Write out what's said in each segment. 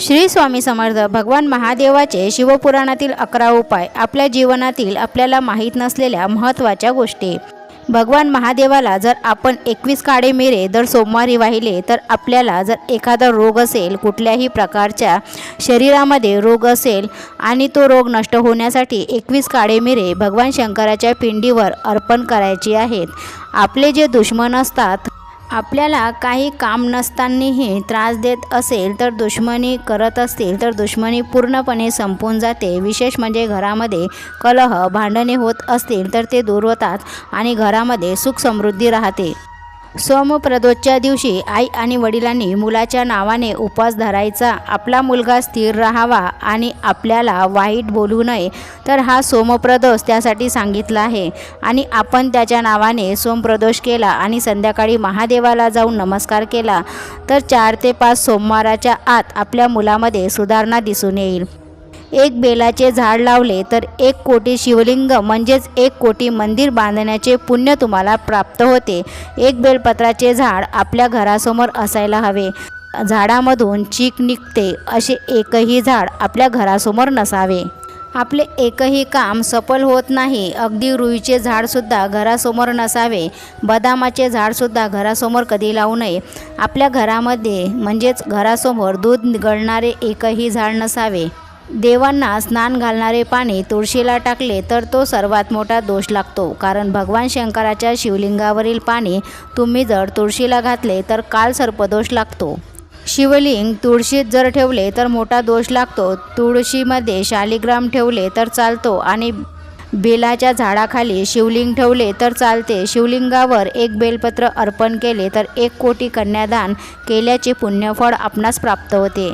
श्री स्वामी समर्थ भगवान महादेवाचे शिवपुराणातील अकरा उपाय आपल्या जीवनातील आपल्याला माहीत नसलेल्या महत्त्वाच्या गोष्टी. भगवान महादेवाला जर आपण एकवीस काळे मिरे दर सोमवारी वाहिले तर आपल्याला जर एखादा रोग असेल कुठल्याही प्रकारच्या शरीरामध्ये रोग असेल आणि तो रोग नष्ट होण्यासाठी एकवीस काळे मिरे भगवान शंकराच्या पिंडीवर अर्पण करायची आहेत. आपले जे दुश्मन असतात आपल्याला काही काम नसतानाही त्रास देत असेल तर दुश्मनी करत असतील तर दुश्मनी पूर्णपणे संपून जाते. विशेष म्हणजे घरामध्ये कलह भांडणे होत असतील तर ते दूर होतात आणि घरामध्ये सुख समृद्धी राहते. सोमप्रदोषच्या दिवशी आई आणि वडिलांनी मुलाच्या नावाने उपवास धरायचा. आपला मुलगा स्थिर राहावा आणि आपल्याला वाईट बोलू नये तर हा सोमप्रदोष त्यासाठी सांगितला आहे. आणि आपण त्याच्या नावाने सोमप्रदोष केला आणि संध्याकाळी महादेवाला जाऊन नमस्कार केला. तर चार ते पाच सोमवाराच्या आत आपल्या मुलामध्ये सुधारणा दिसून येईल. एक बेलाचे झाड लावले तर एक कोटी शिवलिंग म्हणजेच एक कोटी मंदिर बांधण्याचे पुण्य तुम्हाला प्राप्त होते. एक बेलपत्राचे झाड आपल्या घरासमोर असायला हवे. झाडामधून चीक निघते असे एकही झाड आपल्या घरासमोर नसावे. आपले एकही काम सफल होत नाही. अगदी रुईचे झाडसुद्धा घरासमोर नसावे. बदामाचे झाडसुद्धा घरासमोर कधी लावू नये. आपल्या घरामध्ये म्हणजेच घरासमोर दूध गळणारे एकही झाड नसावे. देवांना स्नान घालणारे पाणी तुळशीला टाकले तर तो सर्वात मोठा दोष लागतो. कारण भगवान शंकराच्या शिवलिंगावरील पाणी तुम्ही जर तुळशीला घातले तर काल सर्पदोष लागतो. शिवलिंग तुळशीत जर ठेवले तर मोठा दोष लागतो. तुळशीमध्ये शालिग्राम ठेवले तर चालतो आणि बेलाच्या झाडाखाली शिवलिंग ठेवले तर चालते. शिवलिंगावर एक बेलपत्र अर्पण केले तर एक कोटी कन्यादान केल्याचे पुण्यफळ आपणास प्राप्त होते.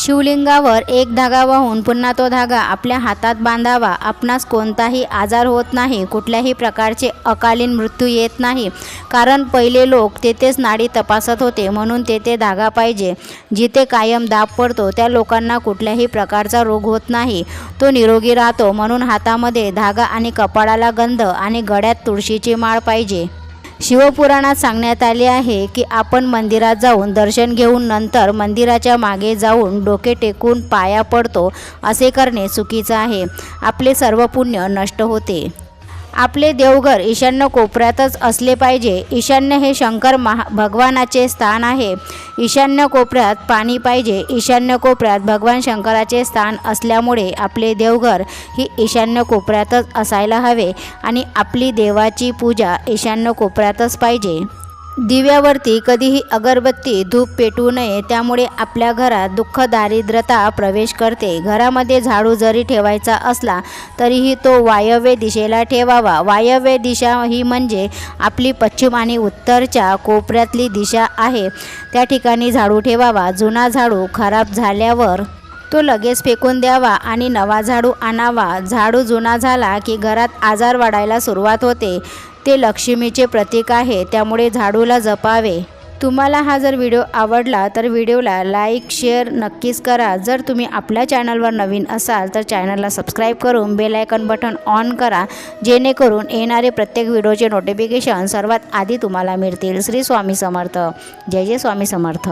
शिवलिंगावर एक धागा वाहून पुन्हा तो धागा आपल्या हातात बांधावा. आपणास कोणताही आजार होत नाही. कुठल्याही प्रकारचे अकालीन मृत्यू येत नाही. कारण पहिले लोक तेथेच नाडी तपासत होते. म्हणून तेथे धागा पाहिजे. जिथे कायम दाब पडतो त्या लोकांना कुठल्याही प्रकारचा रोग होत नाही. तो निरोगी राहतो. म्हणून हातामध्ये धागा आणि कपाळाला गंध आणि गळ्यात तुळशीची माळ पाहिजे. शिवपुराणात सांगण्यात आले आहे की आपण मंदिरात जाऊन दर्शन घेऊन नंतर मंदिराच्या मागे जाऊन डोके टेकून पाया पडतो असे करणे चुकीचं आहे. आपले सर्व पुण्य नष्ट होते. आपले देवघर ईशान्य कोपऱ्यातच असले पाहिजे. ईशान्य हे शंकर महा भगवानाचे स्थान आहे. ईशान्य कोपऱ्यात पाणी पाहिजे. ईशान्य कोपऱ्यात भगवान शंकराचे स्थान असल्यामुळे आपले देवघर ही ईशान्य कोपऱ्यातच असायला हवे आणि आपली देवाची पूजा ईशान्य कोपऱ्यातच पाहिजे. दिव्यावरती कधीही अगरबत्ती धूप पेटवू नये त्यामुळे आपल्या घरात दुःख दारिद्रता प्रवेश करते. घरामध्ये झाडू जरी ठेवायचा असला तरीही तो वायव्य दिशेला ठेवावा. वायव्य दिशा ही म्हणजे आपली पश्चिम आणि उत्तरच्या कोपऱ्यातली दिशा आहे. त्या ठिकाणी झाडू ठेवावा. जुना झाडू खराब झाल्यावर तो लगेच फेकून द्यावा आणि नवा झाडू आणावा. झाडू जुना झाला की घरात आजार वाढायला सुरुवात होते. ते लक्ष्मीचे प्रतीक आहे त्यामुळे झाडूला जपावे. तुम्हाला हा जर व्हिडिओ आवडला तर व्हिडिओला लाईक शेअर नक्कीच करा. जर तुम्ही आपल्या चॅनलवर नवीन असाल तर चॅनलला सबस्क्राईब करून बेलायकन बटन ऑन करा जेणेकरून येणारे प्रत्येक व्हिडिओचे नोटिफिकेशन सर्वात आधी तुम्हाला मिळतील. श्री स्वामी समर्थ. जय जय स्वामी समर्थ.